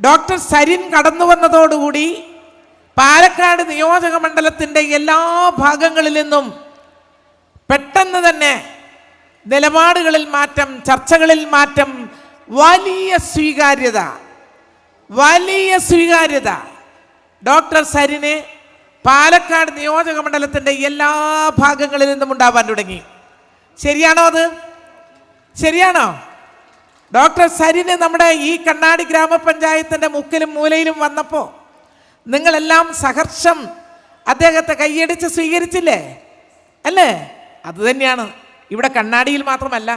Doctor Sarin കടന്നു വന്നതോടുകൂടി പാലക്കാട് നിയോജക മണ്ഡലത്തിന്റെ എല്ലാ ഭാഗങ്ങളിൽ നിന്നും പെട്ടെന്ന് തന്നെ നിലപാടുകളിൽ മാറ്റം ചർച്ചകളിൽ മാറ്റം വലിയ സ്വീകാര്യത വലിയ സ്വീകാര്യത. ഡോക്ടർ സരിന് പാലക്കാട് നിയോജക മണ്ഡലത്തിന്റെ എല്ലാ ഭാഗങ്ങളിൽ നിന്നും ഉണ്ടാവാൻ തുടങ്ങി. ശരിയാണോ അത്? ശരിയാണോ? ഡോക്ടർ സരിന് നമ്മുടെ ഈ കണ്ണാടി ഗ്രാമപഞ്ചായത്തിന്റെ മുക്കിലും മൂലയിലും വന്നപ്പോൾ നിങ്ങളെല്ലാം സഹർഷം അദ്ദേഹത്തെ കൈയടിച്ച് സ്വീകരിച്ചില്ലേ? അല്ലേ? അത് തന്നെയാണ്. ഇവിടെ കണ്ണാടിയിൽ മാത്രമല്ല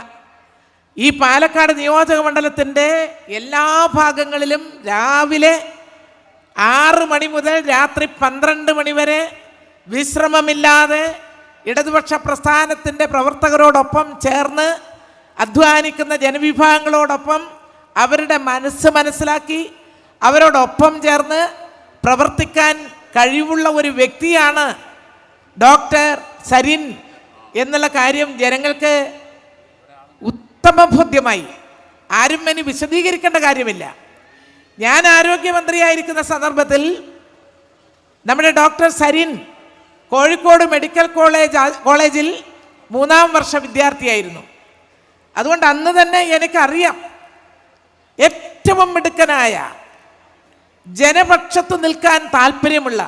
ഈ പാലക്കാട് നിയോജക മണ്ഡലത്തിന്റെ എല്ലാ ഭാഗങ്ങളിലും രാവിലെ ആറ് മണി മുതൽ രാത്രി പന്ത്രണ്ട് മണി വരെ വിശ്രമമില്ലാതെ ഇടതുപക്ഷ പ്രസ്ഥാനത്തിന്റെ പ്രവർത്തകരോടൊപ്പം ചേർന്ന് അധ്വാനിക്കുന്ന ജനവിഭാഗങ്ങളോടൊപ്പം അവരുടെ മനസ്സ് മനസ്സിലാക്കി അവരോടൊപ്പം ചേർന്ന് പ്രവർത്തിക്കാൻ കഴിവുള്ള ഒരു വ്യക്തിയാണ് ഡോക്ടർ സരിൻ എന്നുള്ള കാര്യം ജനങ്ങൾക്ക് ഉത്തമബോധ്യമായി. ആരും ഇനി വിശദീകരിക്കേണ്ട കാര്യമില്ല. ഞാൻ ആരോഗ്യമന്ത്രിയായിരിക്കുന്ന സന്ദർഭത്തിൽ നമ്മുടെ doctor Sarin Kozhikode medical college കോളേജിൽ മൂന്നാം വർഷ വിദ്യാർത്ഥിയായിരുന്നു. അതുകൊണ്ട് അന്ന് തന്നെ എനിക്കറിയാം. ഏറ്റവും മിടുക്കനായ ജനപക്ഷത്ത് നിൽക്കാൻ താല്പര്യമുള്ള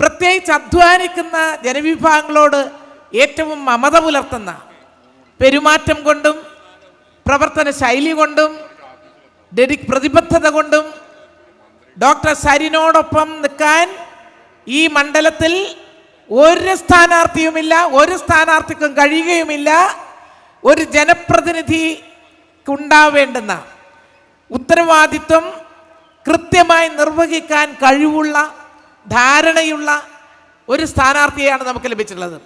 പ്രത്യേകിച്ച് അധ്വാനിക്കുന്ന ജനവിഭാഗങ്ങളോട് ഏറ്റവും മമത പുലർത്തുന്ന പെരുമാറ്റം കൊണ്ടും പ്രവർത്തന ശൈലി കൊണ്ടും ഡെഡി പ്രതിബദ്ധത കൊണ്ടും ഡോക്ടർ സരിനോടൊപ്പം നിൽക്കാൻ ഈ മണ്ഡലത്തിൽ ഒരു സ്ഥാനാർത്ഥിയുമില്ല ഒരു സ്ഥാനാർത്ഥിക്കും കഴിയുകയുമില്ല. ഒരു ജനപ്രതിനിധിക്കുണ്ടാവേണ്ടുന്ന ഉത്തരവാദിത്വം കൃത്യമായി നിർവഹിക്കാൻ കഴിവുള്ള ധാരണയുള്ള ഒരു സ്ഥാനാർത്ഥിയെയാണ് നമുക്ക് ലഭിച്ചിട്ടുള്ളത്.